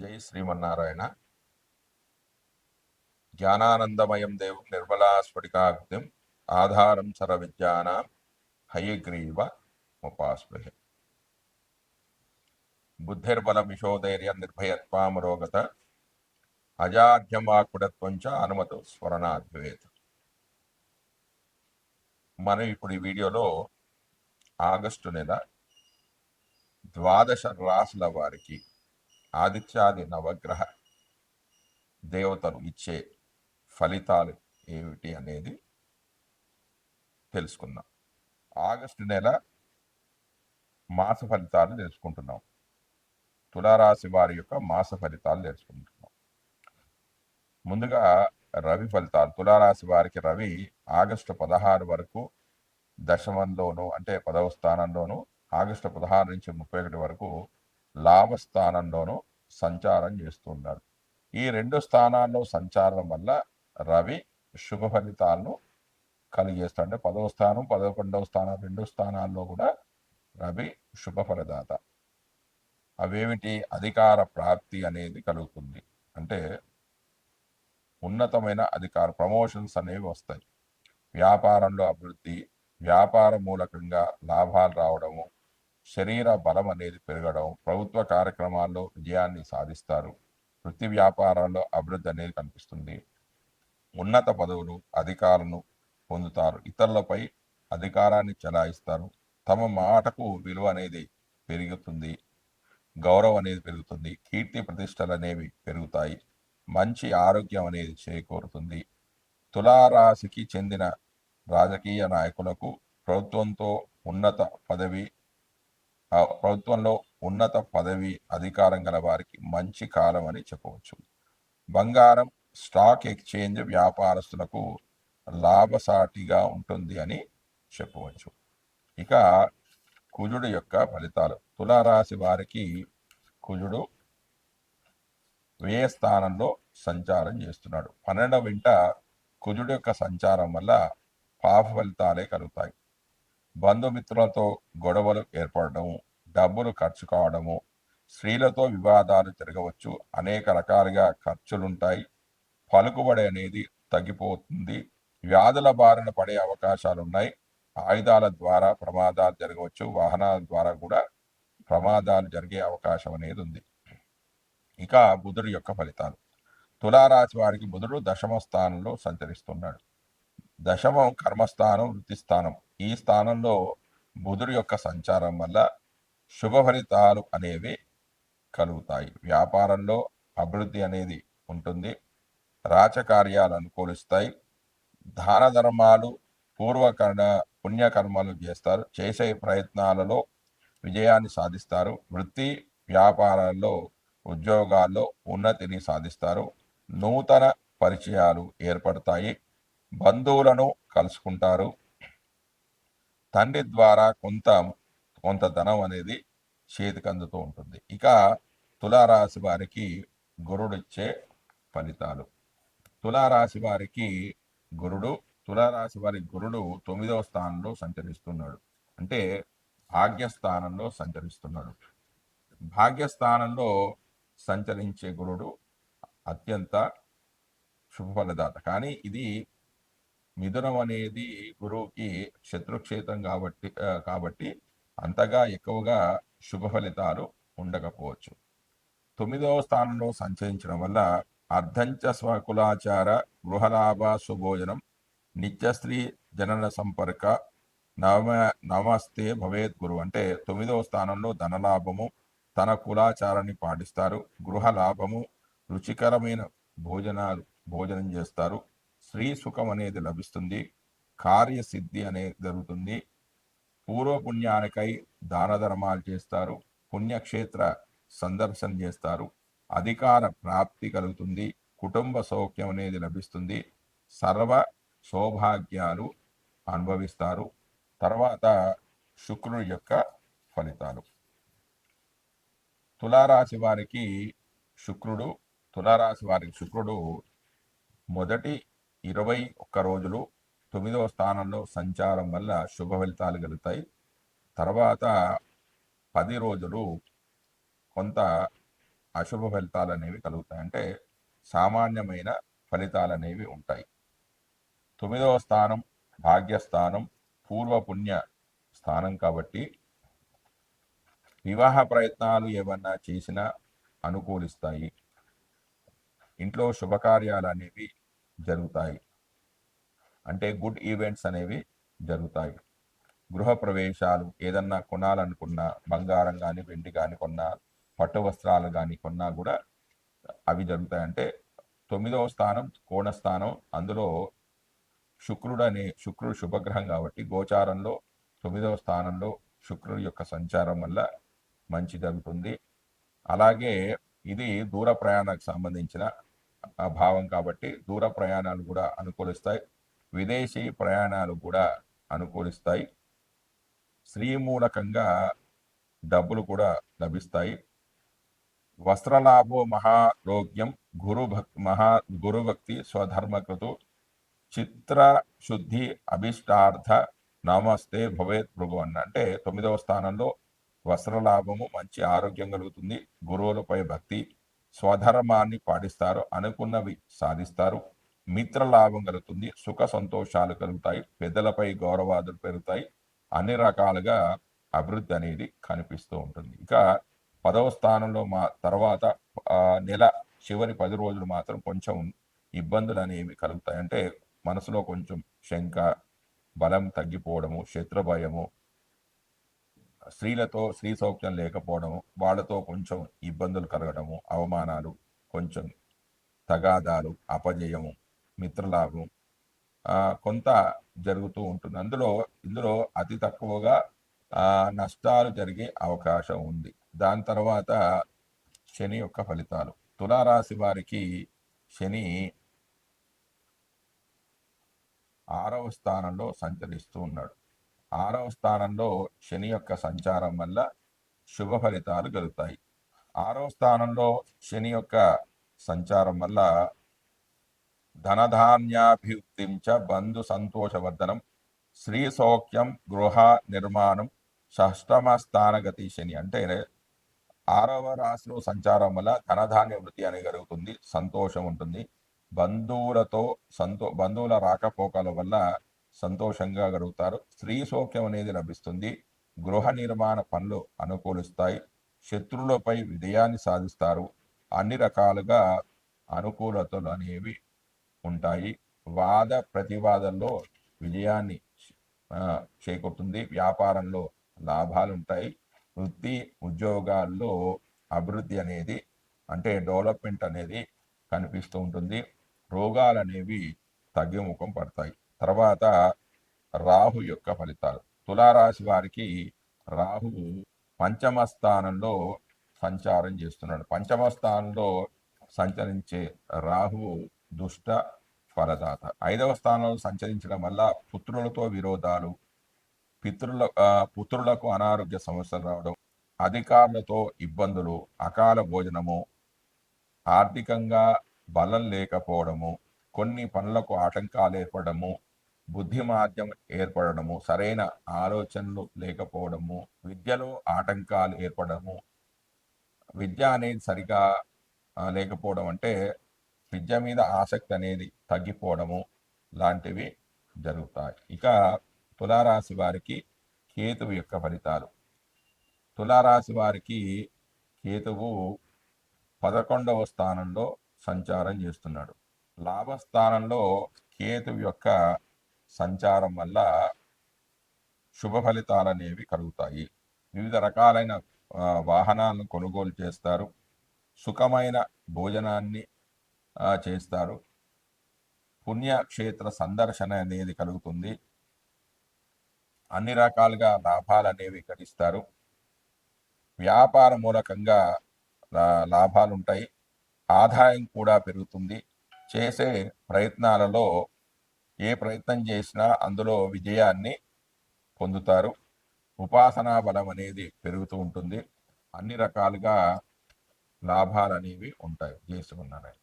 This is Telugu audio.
జై శ్రీమన్నారాయణ. జ్ఞానానందమయం దేవం నిర్మలా స్ఫటికాగ్నిం ఆధారం సర విద్యానాం హయగ్రీవ ఉపాస్మహే బుద్ధిర్బలమిషోధైర్య నిర్భయత్వామరోగత అజాఢ్యమాకుడత్వం చ అనుమతు స్మరణాద్వేత మనం ఇప్పుడు ఈ వీడియోలో ఆగస్టు నెల ద్వాదశ రాసుల వారికి ఆదిత్యాది నవగ్రహ దేవతలు ఇచ్చే ఫలితాలు ఏమిటి అనేది తెలుసుకుందాం. ఆగస్టు నెల మాస ఫలితాలు తెలుసుకుంటున్నాం. తులారాశి వారి యొక్క మాస ఫలితాలు తెలుసుకుంటున్నాం. ముందుగా రవి ఫలితాలు. తులారాశి వారికి రవి ఆగస్టు పదహారు వరకు దశమంలోను అంటే పదవ స్థానంలోను ఆగస్టు పదహారు నుంచి ముప్పై ఒకటి వరకు లాభస్థానంలోనూ సంచారం చేస్తున్నాడు ఈ రెండు స్థానాల్లో సంచారం వల్ల రవి శుభ ఫలితాలను కలిగేస్తాడు. అంటే పదవ స్థానం పదకొండవ స్థానం రెండు స్థానాల్లో కూడా రవి శుభ ఫలదాత. అవేమిటి? అధికార ప్రాప్తి అనేది కలుగుతుంది. అంటే ఉన్నతమైన అధికార ప్రమోషన్స్ అనేవి వస్తాయి. వ్యాపారంలో అభివృద్ధి వ్యాపార మూలకంగా లాభాలు రావడము శరీర బలం అనేది పెరగడం ప్రభుత్వ కార్యక్రమాల్లో విజయాన్ని సాధిస్తారు. వృత్తి వ్యాపారాల్లో అభివృద్ధి అనేది కనిపిస్తుంది. ఉన్నత పదవులు అధికారులను పొందుతారు. ఇతరులపై అధికారాన్ని చెలాయిస్తారు. తమ మాటకు విలువ అనేది పెరుగుతుంది. గౌరవం అనేది పెరుగుతుంది. కీర్తి ప్రతిష్టలు అనేవి పెరుగుతాయి. మంచి ఆరోగ్యం అనేది చేకూరుతుంది. తులారాశికి చెందిన రాజకీయ నాయకులకు ప్రభుత్వంతో ఉన్నత పదవి ఆ ప్రభుత్వంలో ఉన్నత పదవి అధికారం గల వారికి మంచి కాలం అని చెప్పవచ్చు. బంగారం స్టాక్ ఎక్స్చేంజ్ వ్యాపారస్తులకు లాభసాటిగా ఉంటుంది అని చెప్పవచ్చు. ఇక కుజుడు యొక్క ఫలితాలు. తులారాశి వారికి కుజుడు వ్యయ స్థానంలో సంచారం చేస్తున్నాడు? పన్నెండవ వింట కుజుడు యొక్క సంచారం వల్ల పాప ఫలితాలే కలుగుతాయి. బంధుమిత్రులతో గొడవలు ఏర్పడము డబ్బులు ఖర్చు కావడము స్త్రీలతో వివాదాలు జరగవచ్చు అనేక రకాలుగా ఖర్చులుంటాయి. పలుకుబడి అనేది తగ్గిపోతుంది. వ్యాధుల బారిన పడే అవకాశాలు ఉన్నాయి ఆయుధాల ద్వారా ప్రమాదాలు జరగవచ్చు వాహనాల ద్వారా కూడా ప్రమాదాలు జరిగే అవకాశం అనేది ఉంది. ఇక బుధుడు యొక్క ఫలితాలు. తులారాశి వారికి బుధుడు దశమ స్థానంలో సంచరిస్తున్నాడు. దశమం కర్మస్థానం వృత్తి స్థానం. ఈ స్థానంలో బుధుడు యొక్క సంచారం వల్ల శుభ ఫలితాలు అనేవి కలుగుతాయి. వ్యాపారంలో అభివృద్ధి అనేది ఉంటుంది. రాచకార్యాలు అనుకూలిస్తాయి. దాన ధర్మాలు పూర్వకర్ణ పుణ్యకర్మలు చేస్తారు. చేసే ప్రయత్నాలలో విజయాన్ని సాధిస్తారు. వృత్తి వ్యాపారాల్లో ఉద్యోగాల్లో ఉన్నతిని సాధిస్తారు. నూతన పరిచయాలు ఏర్పడతాయి. బంధువులను కలుసుకుంటారు. తండ్రి ద్వారా కొంత కొంత ధనం అనేది చేతికి అందుతూ ఉంటుంది. ఇక తులారాశి వారికి గురుడిచ్చే ఫలితాలు. తులారాశి వారికి గురుడు తులారాశి వారి గురుడు తొమ్మిదవ స్థానంలో సంచరిస్తున్నాడు. అంటే భాగ్యస్థానంలో సంచరిస్తున్నాడు. భాగ్యస్థానంలో సంచరించే గురుడు అత్యంత శుభఫలదాత కానీ ఇది మిథునం అనేది గురువుకి శత్రుక్షేత్రం కాబట్టి కాబట్టి అంతగా ఎక్కువగా శుభ ఫలితాలు ఉండకపోవచ్చు. తొమ్మిదవ స్థానంలో సంచరించడం వల్ల అర్ధంచ స్వకులాచార గృహలాభ సుభోజనం నిత్యస్త్రీ జనన సంపర్క నవ నమస్తే భవేత్ గురు అంటే తొమ్మిదవ స్థానంలో ధనలాభము తన కులాచారాన్ని పాటిస్తారు. గృహ లాభము రుచికరమైన భోజనాలు భోజనం చేస్తారు. స్త్రీ సుఖం అనేది లభిస్తుంది కార్యసిద్ధి అనేది జరుగుతుంది. పూర్వపుణ్యానికై దాన ధర్మాలు చేస్తారు పుణ్యక్షేత్ర సందర్శన చేస్తారు అధికార ప్రాప్తి కలుగుతుంది కుటుంబ సౌఖ్యం అనేది లభిస్తుంది సర్వ సౌభాగ్యాలు అనుభవిస్తారు తర్వాత శుక్రుడి యొక్క ఫలితాలు. తులారాశి వారికి శుక్రుడు తులారాశి వారికి శుక్రుడు మొదటి ఇరవై ఒక్క రోజులు తొమ్మిదవ స్థానంలో సంచారం వల్ల శుభ ఫలితాలు కలుగుతాయి. తర్వాత పది రోజులు కొంత అశుభ ఫలితాలు అనేవి కలుగుతాయి. అంటే సామాన్యమైన ఫలితాలు అనేవి ఉంటాయి. తొమ్మిదవ స్థానం భాగ్యస్థానం పూర్వ పుణ్య స్థానం కాబట్టి వివాహ ప్రయత్నాలు ఏమన్నా చేసినా అనుకూలిస్తాయి. ఇంట్లో శుభకార్యాలు అనేవి జరుగుతాయి. అంటే గుడ్ ఈవెంట్స్ అనేవి జరుగుతాయి. గృహ ప్రవేశాలు ఏదన్నా కొనాలనుకున్నా బంగారం కానీ వెండి కానీ కొన్నా పట్టు వస్త్రాలు కానీ కొన్నా కూడా అవి జరుగుతాయి. అంటే తొమ్మిదవ స్థానం కోణ స్థానం అందులో శుక్రుడు అనే శుక్రుడు శుభగ్రహం కాబట్టి గోచారంలో తొమ్మిదవ స్థానంలో శుక్రుడు యొక్క సంచారం వల్ల మంచి జరుగుతుంది. అలాగే ఇది దూర ప్రయాణానికి సంబంధించిన భావం కాబట్టి దూర ప్రయాణాలు కూడా అనుకూలిస్తాయి. విదేశీ ప్రయాణాలు కూడా అనుకూలిస్తాయి. స్త్రీ మూలకంగా డబ్బులు కూడా లభిస్తాయి. వస్త్రలాభో మహారోగ్యం గురు మహా గురుభక్తి స్వధర్మకృతు చిత్ర శుద్ధి అభిష్టార్థ నమస్తే భవేత్ భృగు అన్న. అంటే తొమ్మిదవ స్థానంలో వస్త్రలాభము మంచి ఆరోగ్యం కలుగుతుంది. గురువులపై భక్తి స్వధర్మాన్ని పాటిస్తారు అనుకున్నవి సాధిస్తారు. మిత్రలాభం కలుగుతుంది సుఖ సంతోషాలు కలుగుతాయి పెద్దలపై గౌరవాదులు పెరుగుతాయి అన్ని రకాలుగా అభివృద్ధి అనేది కనిపిస్తూ ఉంటుంది. ఇక పదవ స్థానంలో మా తర్వాత నెల చివరి పది రోజులు మాత్రం కొంచెం ఇబ్బందులు అనేవి కలుగుతాయి. అంటే మనసులో కొంచెం శంక బలం తగ్గిపోవడము శత్రుభయము స్త్రీలతో స్త్రీ సౌఖ్యం లేకపోవడం వాళ్ళతో కొంచెం ఇబ్బందులు కలగడము అవమానాలు కొంచెం తగాదాలు అపజయము మిత్రలాభం కొంత జరుగుతూ ఉంటుంది. అందులో ఇందులో అతి తక్కువగా నష్టాలు జరిగే అవకాశం ఉంది. దాని తర్వాత శని యొక్క ఫలితాలు. తులారాశి వారికి శని ఆరవ స్థానంలో సంచరిస్తూ ఉన్నాడు. ఆరవ స్థానంలో శని యొక్క సంచారం వల్ల శుభ ఫలితాలు కలుగుతాయి. ఆరవ స్థానంలో శని యొక్క సంచారం వల్ల ధనధాన్యాభివృద్ధించ బంధు సంతోషవర్ధనం శ్రీ సౌఖ్యం గృహ నిర్మాణం షష్టమ స్థానగతి శని అంటే ఆరవ రాశిలో సంచారం వల్ల ధనధాన్య వృద్ధి అనేది జరుగుతుంది సంతోషం ఉంటుంది. బంధువులతో సంతో బంధువుల రాకపోకల వల్ల సంతోషంగా గడుగుతారు. స్త్రీ సౌఖ్యం అనేది లభిస్తుంది. గృహ నిర్మాణ పనులు అనుకూలిస్తాయి. శత్రువులపై విజయాన్ని సాధిస్తారు. అన్ని రకాలుగా అనుకూలతలు అనేవి ఉంటాయి. వాద ప్రతివాదంలో విజయాన్ని చేకూరుతుంది. వ్యాపారంలో లాభాలు ఉంటాయి వృత్తి ఉద్యోగాల్లో అభివృద్ధి అనేది అంటే డెవలప్మెంట్ అనేది కనిపిస్తూ ఉంటుంది. రోగాలు అనేవి తగ్గిముఖం పడతాయి. తర్వాత రాహు యొక్క ఫలితాలు. తులారాశి వారికి రాహు పంచమ స్థానంలో సంచారం చేస్తున్నాడు. పంచమ స్థానంలో సంచరించే రాహువు దుష్ట ఫలదాత. ఐదవ స్థానంలో సంచరించడం వల్ల పుత్రులతో విరోధాలు పితృల పుత్రులకు అనారోగ్య సమస్యలు రావడం అధికారులతో ఇబ్బందులు అకాల భోజనము ఆర్థికంగా బలం లేకపోవడము కొన్ని పనులకు ఆటంకాలు ఏర్పడము బుద్ధి మాద్యం ఏర్పడము సరైన ఆలోచనలు లేకపోవడము విద్యలో ఆటంకాలు ఏర్పడము విద్య అనేది సరిగా లేకపోవడం అంటే విద్య మీద ఆసక్తి అనేది తగ్గిపోవడము లాంటివి జరుగుతాయి. ఇక తులారాశి వారికి కేతువు యొక్క ఫలితాలు. తులారాశి వారికి కేతువు పదకొండవ స్థానంలో సంచారం చేస్తున్నాడు. లాభస్థానంలో కేతువు యొక్క సంచారం వల్ల శుభ ఫలితాలు అనేవి కలుగుతాయి. వివిధ రకాలైన వాహనాలను కొనుగోలు చేస్తారు. సుఖమైన భోజనాన్ని చేస్తారు. పుణ్యక్షేత్ర సందర్శన అనేది కలుగుతుంది. అన్ని రకాలుగా లాభాలు అనేవి గడిస్తారు వ్యాపార మూలకంగా లాభాలు ఉంటాయి ఆదాయం కూడా పెరుగుతుంది. చేసే ప్రయత్నాలలో ఏ ప్రయత్నం చేసినా అందులో విజయాన్ని పొందుతారు. ఉపాసనా బలం అనేది పెరుగుతూ ఉంటుంది. అన్ని రకాలుగా లాభాలు అనేవి ఉంటాయి చేసుకున్నారని